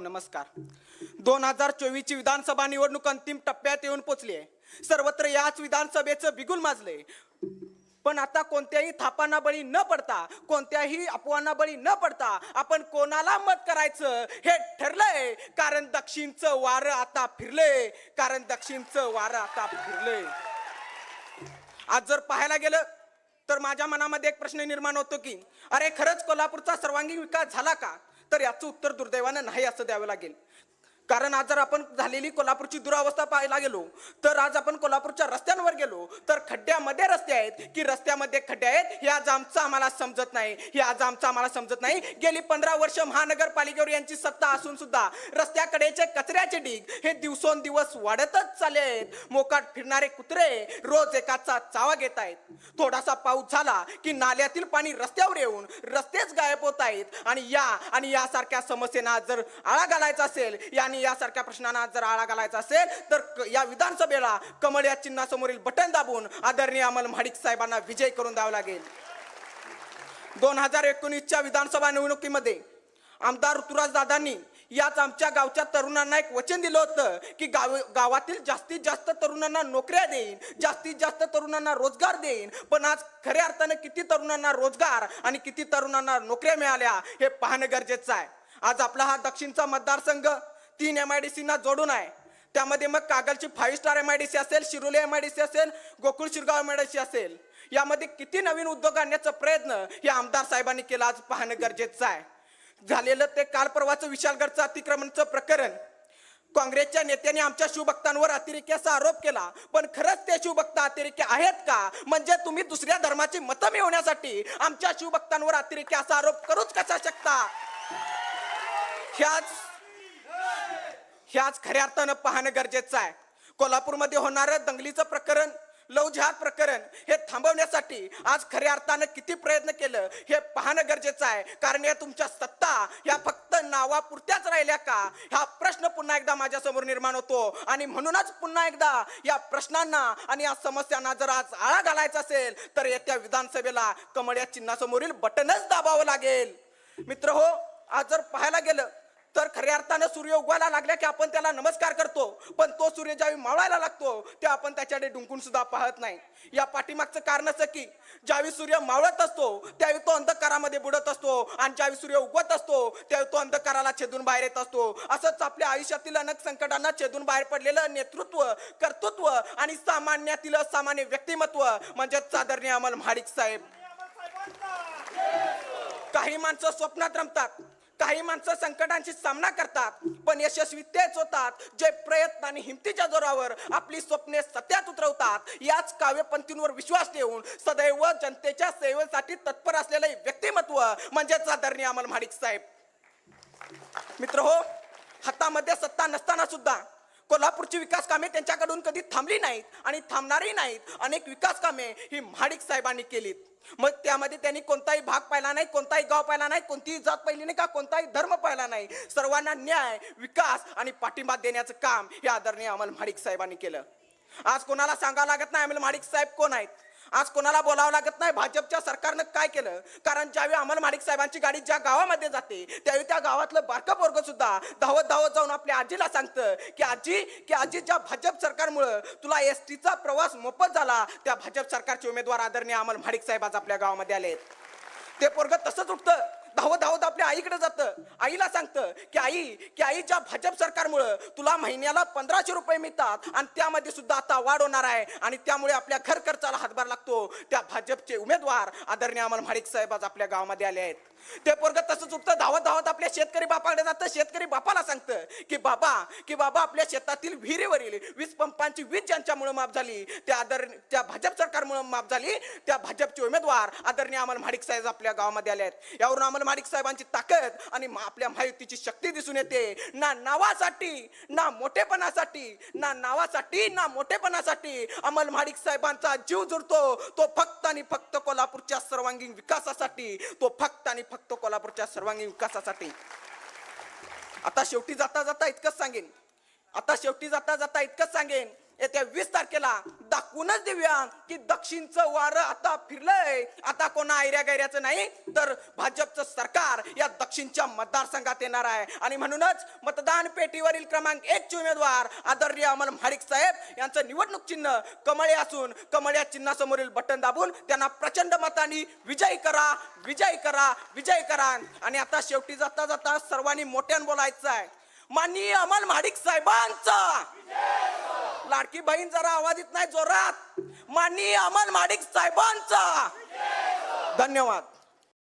नमस्कार. दोन हजार चोवीस ची विधानसभा निवडणूक अंतिम टप्प्यात येऊन पोचली आहे. सर्वत्र याच विधानसभेचं बिगुल माजले पण आता कोणत्याही थापांना बळी न पडता कोणत्याही अपवांना बळी न पडता आपण कोणाला मत करायचं हे ठरलंय. कारण दक्षिणचं वारं आता फिरलंय. कारण दक्षिणचं वारं आता फिरलंय. आज जर पाहायला गेलं तर माझ्या मनामध्ये एक प्रश्न निर्माण होतो की अरे खरंच कोल्हापूरचा सर्वांगीण विकास झाला का? तर याचं उत्तर दुर्दैवानं नाही असं द्यावं लागेल. कारण आज जर आपण झालेली कोल्हापूरची दुरावस्था पाहायला गेलो तर आज आपण कोल्हापूरच्या रस्त्यांवर गेलो तर खड्ड्यामध्ये रस्ते आहेत. की रस्त्यामध्ये खड्डे आहेत हे आज आमचं आम्हाला समजत नाही. हे आज आमचं आम्हाला समजत नाही. गेली पंधरा वर्ष महानगरपालिकेवर यांची सत्ता असून सुद्धा रस्त्याकडेचे कचऱ्याचे ढीग हे दिवसोंदिवस वाढतच चालले आहेत. मोकाट फिरणारे कुत्रे रोज एकाचा चावा घेत आहेत. थोडासा पाऊस झाला की नाल्यातील पाणी रस्त्यावर येऊन रस्तेच गायब होत आहेत. आणि या आणि यासारख्या समस्येना जर आळा घालायचा असेल या आणि यासारख्या प्रश्नांना जर आळा घालायचा असेल तर या विधानसभेला कमळ या चिन्हासमोरील बटन दाबून आदरणीय अमल महाडिक साहेबांना विजय करून द्यावा लागेल. दोन हजार एकोणीसच्या विधानसभा निवडणुकीमध्ये आमदार ऋतुराज दादांनी याच आमच्या गावच्या तरुणांना एक वचन दिलं होतं की गाव गावातील जास्तीत जास्त तरुणांना नोकऱ्या देईन जास्तीत जास्त तरुणांना रोजगार देईन पण आज खऱ्या अर्थानं किती तरुणांना रोजगार आणि किती तरुणांना नोकऱ्या मिळाल्या हे पाहणं गरजेचं आहे. आज आपला हा दक्षिणचा मतदारसंघ तीन एम आय डी सीना जोडून आहे. त्यामध्ये मग कागलची five star M I D C असेल Shiroli M I D C असेल Gokul Shirgaon M I D C असेल. यामध्ये किती नवीन उद्योग आणण्याचा प्रयत्न हे आमदार साहेबांनी केला आज पाहणं गरजेचं आहे. झालेलं ते काल परवाचं विशालगडचं अतिक्रमणचं प्रकरण. काँग्रेसच्या नेत्याने आमच्या शिवभक्तांवर अतिरेक्याचा आरोप केला. पण खरंच ते शिवभक्त अतिरेकी आहेत का? म्हणजे तुम्ही दुसऱ्या धर्माची मतं मिळवण्यासाठी आमच्या शिवभक्तांवर अतिरेक्याचा आरोप करूच कसा शकता? ह्याच ह्याच खऱ्या अर्थानं पाहणं गरजेचं आहे. कोल्हापूरमध्ये होणारं दंगलीचं प्रकरण लव प्रकरण हे थांबवण्यासाठी आज खऱ्या अर्थानं किती प्रयत्न केलं हे पाहणं गरजेचं आहे. कारण या तुमच्या सत्ता या फक्त नावापुरत्याच राहिल्या का? हा प्रश्न पुन्हा एकदा माझ्यासमोर निर्माण होतो. आणि म्हणूनच पुन्हा एकदा या प्रश्नांना आणि या समस्यांना जर आज आळा घालायचा असेल तर येत्या विधानसभेला कमळ या चिन्हासमोरील बटनच दाबावं लागेल. मित्र हो आज जर पाहायला गेलं तर खऱ्या अर्थानं सूर्य उगवायला लागल्या की आपण त्याला नमस्कार करतो. पण तो सूर्य ज्यावेळी मावळायला लागतो ते आपण त्याच्याकडे डुंकून सुद्धा पाहत नाही. या पाठीमागचं कारण असं की ज्यावेळी सूर्य मावळत असतो त्यावेळी तो अंधकारामध्ये बुडत असतो आणि ज्यावेळी सूर्य उगवत असतो त्यावेळी तो अंधकाराला छेदून बाहेर येत असतो. असंच आपल्या आयुष्यातील अनेक संकटांना छेदून बाहेर पडलेलं नेतृत्व कर्तृत्व आणि सामान्यातील सामान्य व्यक्तिमत्व म्हणजेच आदरणीय अमल महाडिक साहेब. काही माणसं स्वप्नात रमतात. काही माणसं संकटांशी सामना करतात पण यशस्वी तेच होतात जे प्रयत्न आणि हिमतीच्या जोरावर आपली स्वप्ने सत्यात उतरवतात. याच काव्यपंथींवर विश्वास ठेवून सदैव जनतेच्या सेवेसाठी तत्पर असलेले व्यक्तिमत्व म्हणजेच आदरणीय अमल महाडिक साहेब. मित्र हो हातामध्ये सत्ता नसताना सुद्धा कोल्हापूरची विकास कामे त्यांच्याकडून कधी थांबली नाहीत आणि थांबणारही नाहीत. अनेक विकास कामे ही महाडिक साहेबांनी केलीत. मग त्यामध्ये त्यांनी कोणताही भाग पाहिला नाही कोणताही गाव पाहिला नाही कोणतीही जात पाहिली नाही का कोणताही धर्म पाहिला नाही. सर्वांना न्याय विकास आणि पाठिंबा देण्याचं काम हे आदरणीय अमल महाडिक साहेबांनी केलं. आज कोणाला सांगावं लागत नाही अमल महाडिक साहेब कोण आहेत? आज कोणाला बोलावं लागत नाही? भाजपच्या सरकारनं काय केलं? कारण ज्यावेळी अमल माडिक साहेबांची गाडी ज्या गावामध्ये जाते त्यावेळी त्या गावातलं बारकं पोरग सुद्धा धावत धावत जाऊन आपल्या आजीला सांगतं की आजी की आजी ज्या भाजप सरकारमुळं तुला एस टीचा प्रवास मोफत झाला त्या भाजप सरकारचे उमेदवार आदरणीय अमल माडिक साहेब आज आपल्या गावामध्ये आले ते पोरग तसंच उठतं. धावत धावत आपल्या आईकडे जातं. आईला सांगतं की आई की आई ज्या भाजप सरकारमुळं तुला महिन्याला पंधराशे रुपये मिळतात आणि त्यामध्ये सुद्धा आता वाढ होणार आहे आणि त्यामुळे आपल्या घर खर्चाला हातभार लागतो. त्या भाजपचे उमेदवार आदरणीय अमल महाडिक साहेब आज आपल्या गावामध्ये आले आहेत. ते पोरग तसंच उठतं धावत धावत आपल्या शेतकरी बापाकडे जातं. शेतकरी बापाला सांगतं की बाबा की बाबा आपल्या शेतातील विहिरीवरील वीज पंपांची वीज ज्यांच्यामुळे माफ झाली त्या आदर त्या भाजप सरकारमुळे माफ झाली त्या भाजपचे उमेदवार आदरणीय अमल महाडिक साहेब आपल्या गावामध्ये आले आहेत. यावरून अमल महाडिक साहेबांची ताकद आणि आपल्या महायुतीची शक्ती दिसून येते. ना नावासाठी ना मोठेपणासाठी ना नावासाठी ना मोठेपणासाठी अमल महाडिक साहेबांचा जीव जुळतो तो फक्त आणि फक्त कोल्हापूरच्या सर्वांगीण विकासासाठी तो फक्त आणि फक्त कोल्हापूरच्या सर्वांगीण विकासासाठी. आता शेवटी जाता जाता इतकंच सांगेन. आता शेवटी जाता जाता इतकंच सांगेन. येत्या वीस तारखेला दाखवूनच देऊया की दक्षिणचं वारं आता फिरलंय. आता कोणा आयऱ्या गैऱ्याचं नाही तर भाजपचं सरकार या दक्षिणच्या मतदारसंघात येणार आहे. आणि म्हणूनच मतदान पेटीवरील क्रमांक एक चे उमेदवार आदरणीय अमल महाडिक साहेब यांचं निवडणूक चिन्ह कमळे असून कमळ्या चिन्हासमोरील बटन दाबून त्यांना प्रचंड मतांनी विजयी करा विजयी करा विजयी करा. आणि आता शेवटी जाता जाता सर्वांनी मोठ्यानं बोलायचं आहे. माननीय अमल महाडिक साहेबांचा! लाडकी बहीण जरा आवाज येत नाही जोरात. माननीय अमन माडिक साहेबांचा. धन्यवाद.